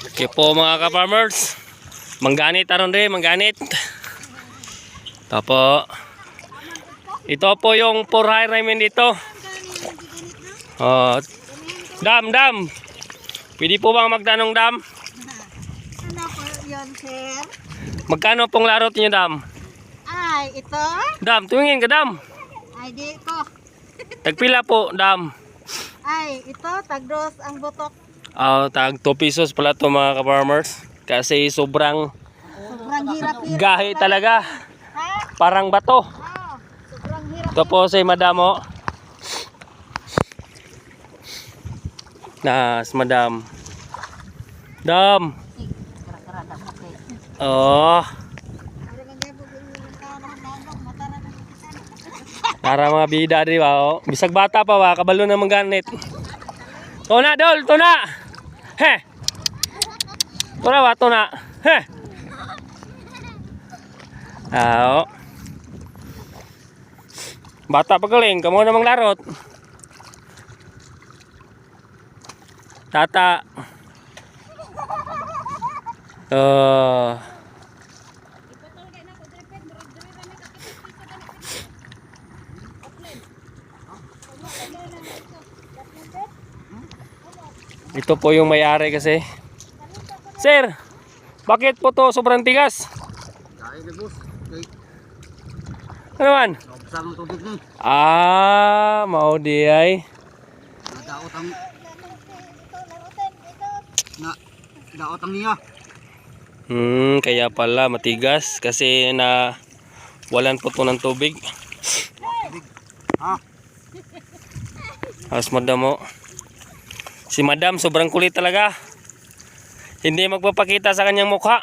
Okay po mga ka-farmers. Mangganit aron rin, mangganit. Tapo. Ito po yung purhay ramen dito. Oh, dam, dam. Pwede po bang magtanong dam? Ano po yun, sir? Magkano pong larot niyo dam? Ay, ito? Dam, tumingin ka dam. Ay, di ko. Tagpila po dam. Ay, ito, tagdos ang butok. Ah, tag 2 pesos pala to mga ka-farmers. Kasi sobrang gahi talaga. Ha? Parang bato. Ah, sobrang hirap. Ito po si madamo. Nas, madam. Dam. Oh, para mga bida di ba? Oh. Bisag bata pa ba, kabalo na mangganit. Tuna, dol, tuna. He. Tuna ba, tuna? He. Ah, oh. Bata pa galing, kamo namang larot. Tata. Oh. Ito po yung may-ari kasi. Sir, bakit po to sobrang tigas? Kain na boss. Kay Ano man? naubsan ang tubig ni. Ah, mau di ay. Nadaot ang na daot ang niya. Hmm, kaya pala matigas kasi na walan po to ng tubig. Ha? As madam mo. Si madam sobrang kulit talaga. Hindi magpapakita sa kanyang mukha.